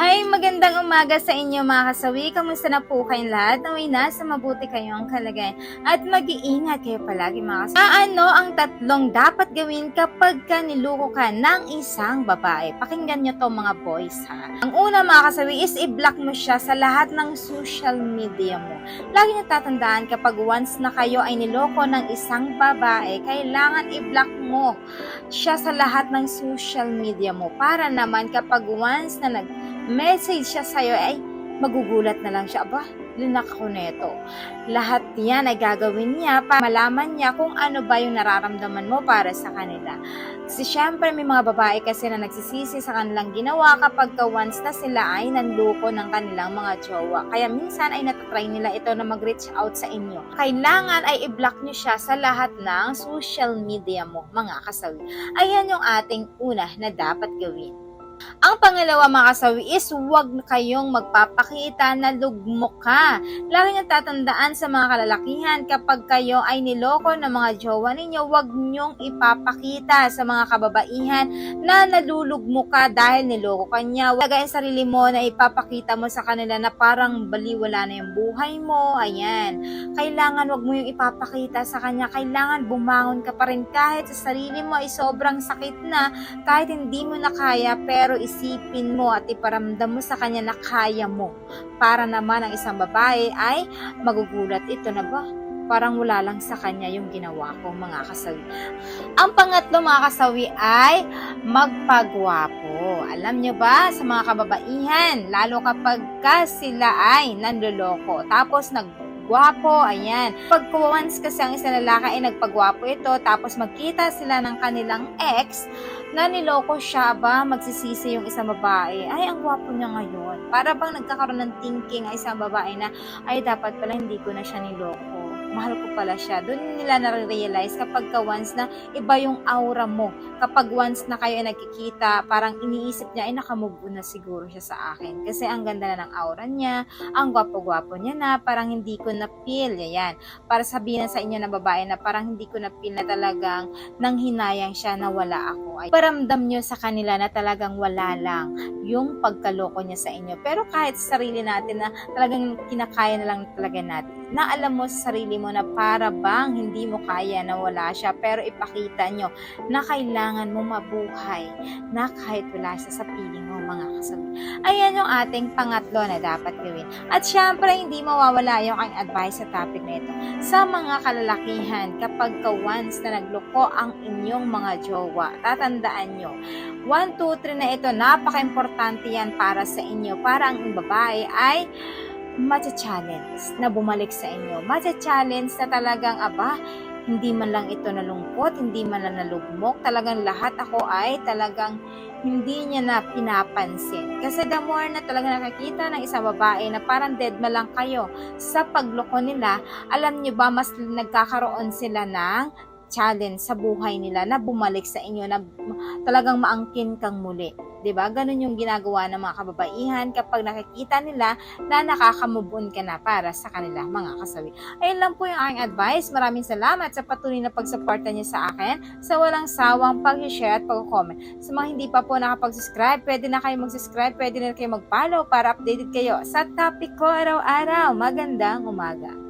Hi, magandang umaga sa inyo mga kasawi. Kamusta na po kayong lahat? Naway nasa mabuti kayong kalagayan. At mag-iingat kayo palagi mga kasawi. Ano ang tatlong dapat gawin kapag ka niloko ka ng isang babae? Pakinggan nyo to mga boys ha. Ang una mga kasawi is i-block mo siya sa lahat ng social media mo. Lagi nyo tatandaan kapag once na kayo ay niloko ng isang babae, kailangan i-block mo siya sa lahat ng social media mo para naman kapag once na nag message siya sa'yo ay magugulat na lang siya. Aba, linak ako neto. Lahat yan ay gagawin niya para malaman niya kung ano ba yung nararamdaman mo para sa kanila. Kasi syempre may mga babae kasi na nagsisisi sa kanilang ginawa kapag ka once na sila ay nanloko ng kanilang mga jowa. Kaya minsan ay natatry nila ito na mag-reach out sa inyo. Kailangan ay i-block niyo siya sa lahat ng social media mo, mga kasawi. Ayan yung ating una na dapat gawin. Ang pangalawa mga kasawi is huwag kayong magpapakita na lugmok ka. Lagi nyo tatandaan sa mga kalalakihan kapag kayo ay niloko ng mga jowa ninyo, huwag nyong ipapakita sa mga kababaihan na nalulugmok ka dahil niloko ka niya. Huwag ang sarili mo na ipapakita mo sa kanila na parang baliwala na yung buhay mo. Ayan. Kailangan huwag mo yung ipapakita sa kanya. Kailangan bumangon ka pa rin kahit sa sarili mo ay sobrang sakit na kahit hindi mo na kaya pero isipin mo at iparamdam mo sa kanya na kaya mo. Para naman ang isang babae ay magugulat ito na ba? Parang wala lang sa kanya yung ginawa ko mga kasawi. Ang pangatlo mga kasawi ay magpagwapo. Alam nyo ba sa mga kababaihan, lalo kapag ka sila ay nanloloko, tapos nag gwapo, ayan. Pag once kasi ang isang lalaki ay nagpagwapo ito, tapos magkita sila ng kanilang ex, na niloko siya ba, magsisisi yung isang babae, ay, ang gwapo niya ngayon. Para bang nagkakaroon ng thinking ang isang babae na, ay, dapat pala hindi ko na siya niloko. Mahal ko pala siya. Doon nila na-realize kapag ka once na iba yung aura mo. Kapag once na kayo ay nagkikita, parang iniisip niya, ay nakamove na siguro siya sa akin. Kasi ang ganda na ng aura niya, ang gwapo-gwapo niya na, parang hindi ko na-feel. Yan. Para sabihin na sa inyo ng babae na parang hindi ko na-feel na talagang nang hinayang siya na wala ako. Ay, paramdam nyo sa kanila na talagang wala lang yung pagkaloko niya sa inyo. Pero kahit sa sarili natin na talagang kinakaya na lang talaga natin. Na alam mo sa sarili mo na para bang hindi mo kaya na wala siya. Pero ipakita nyo na kailangan mo mabuhay na kahit wala siya sa piling mo mga kasabi. Ayan yung ating pangatlo na dapat gawin. At syempre, hindi mawawala yung aking advice sa topic na ito. Sa mga kalalakihan, kapag ka once na nagloko ang inyong mga jowa, tatandaan nyo, 1, 2, 3 na ito, napaka-importante yan para sa inyo. Para ang babae ay matcha-challenge na bumalik sa inyo. Matcha-challenge na talagang, aba, hindi man lang ito nalungkot, hindi man lang nalugmok, talagang lahat ako ay talagang hindi niya na pinapansin. Kasi the more na talaga nakakita ng isang babae na parang dead ma lang kayo sa pagloko nila, alam niyo ba mas nagkakaroon sila ng challenge sa buhay nila na bumalik sa inyo na talagang maangkin kang muli. Ba? Ganun yung ginagawa ng mga kababaihan kapag nakikita nila na nakakamove ka na para sa kanila mga kasawi. Ayun lang po yung aking advice. Maraming salamat sa patuloy na pagsuporta niyo sa akin sa walang sawang pag-share at pag-comment. Sa mga hindi pa po nakapag-subscribe, pwede na kayo mag-subscribe, pwede na kayo mag-follow para updated kayo sa topic ko araw-araw. Magandang umaga.